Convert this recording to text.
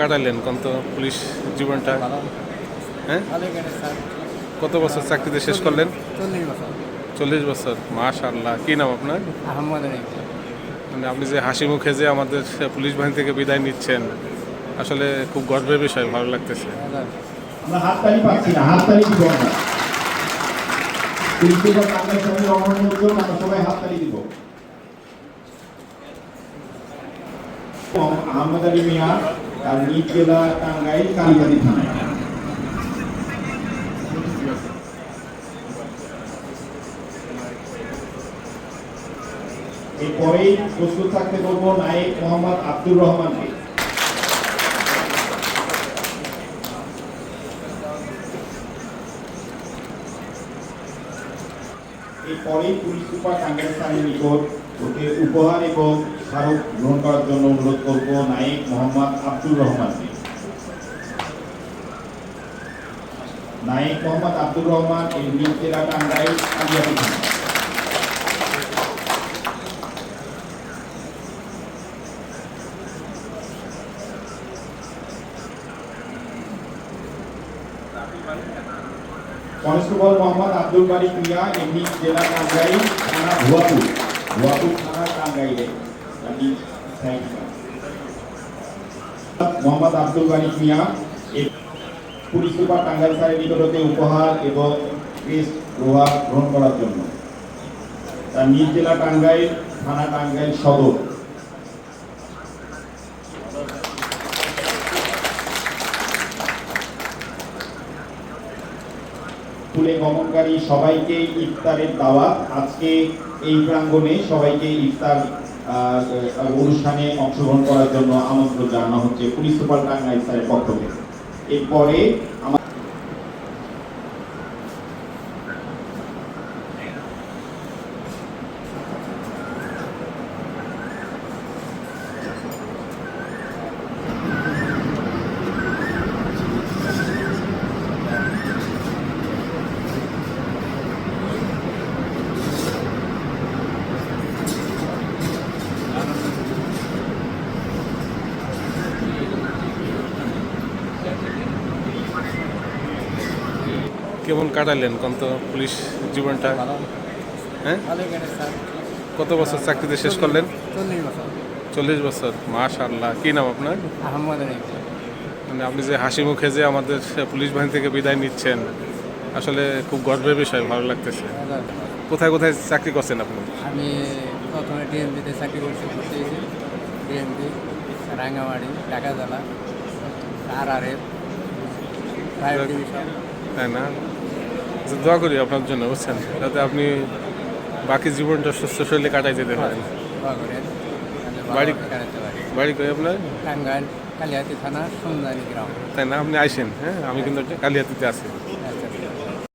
কাটালেন কত পুলিশ জীবনটা? হ্যাঁ? কত বছর চাকরিতে শেষ করলেন? চল্লিশ বছর। মাশাল্লাহ কি নাম আপনার? মানে আপনি যে হাসি মুখে যে আমাদের পুলিশ বাহিনী থেকে বিদায় নিচ্ছেন, আসলে খুব গর্বের বিষয়, ভালো লাগতেছে। আহমদ আলী মিয়া আর নিজ জেলা টাঙ্গাইল কালীবাড়ি থানায়। এরপরেই প্রস্তুত থাকতে বলব নায়েক মোহাম্মদ আব্দুর রহমানকে। এরপরেই পুলিশ সুপার টাঙ্গাইল স্থানের নিকট ওকে উপহার এবং স্মারক গ্রহণ করার জন্য অনুরোধ করব নায়েক মোহাম্মদ আব্দুর রহমানকে। নায়েক মোহাম্মদ আব্দুর রহমান এই নিজ জেলা কনস্টেবল মোহাম্মদ আব্দুল বারিক মিয়া এমনি জেলা টাঙ্গাইল থানা ভুয়াপুর। থানা টাঙ্গাইলে আমি মোহাম্মদ আব্দুল বারিক মিয়া সুপার টাঙ্গাইল স্যারের নিকটতে উপহার এবং ক্রেস্ট গ্রহণ করার জন্য। তার নিজ জেলা টাঙ্গাইল, থানা টাঙ্গাইল সদর। স্কুলে গমনকারী সবাইকে ইফতারের দাওয়াত। আজকে এই প্রাঙ্গণে সবাইকে ইফতার অনুষ্ঠানে অংশগ্রহণ করার জন্য আমন্ত্রণ জানানো হচ্ছে পুলিশ সুপার টাঙ্গাইল স্যারের পক্ষ থেকে। এরপরে আমার কেমন কাটালেন? কত পুলিশ জীবনটা? ভালো হ্যাঁ? কত বছর চাকরিতে শেষ করলেন? চল্লিশ বছর। মাশাল্লাহ কি নাম আপনার? আহমদ মানে আপনি যে হাসি মুখে যে আমাদের পুলিশ বাহিনী থেকে বিদায় নিচ্ছেন আসলে খুব গর্বের বিষয় ভালো লাগতেছে। কোথায় কোথায় চাকরি করছেন আপনি? আমি প্রথমে ডিএমপিতে চাকরি করছি ডিএমপি রাঙ্গামাটি ঢাকা জেলা আর আর এফ তাই না? দোয়া করি আপনার জন্য বুঝছেন? যাতে আপনি বাকি জীবনটা সুস্থ শরীরে কাটাই যেতে পারেন বাড়ি- বাড়ি করে আপনার? টাঙ্গাইল থানা সুন্দরী গ্রাম। তাই না? আপনি আইসেন হ্যাঁ? আমি কিন্তু একটা কালিয়াতিতে আছি।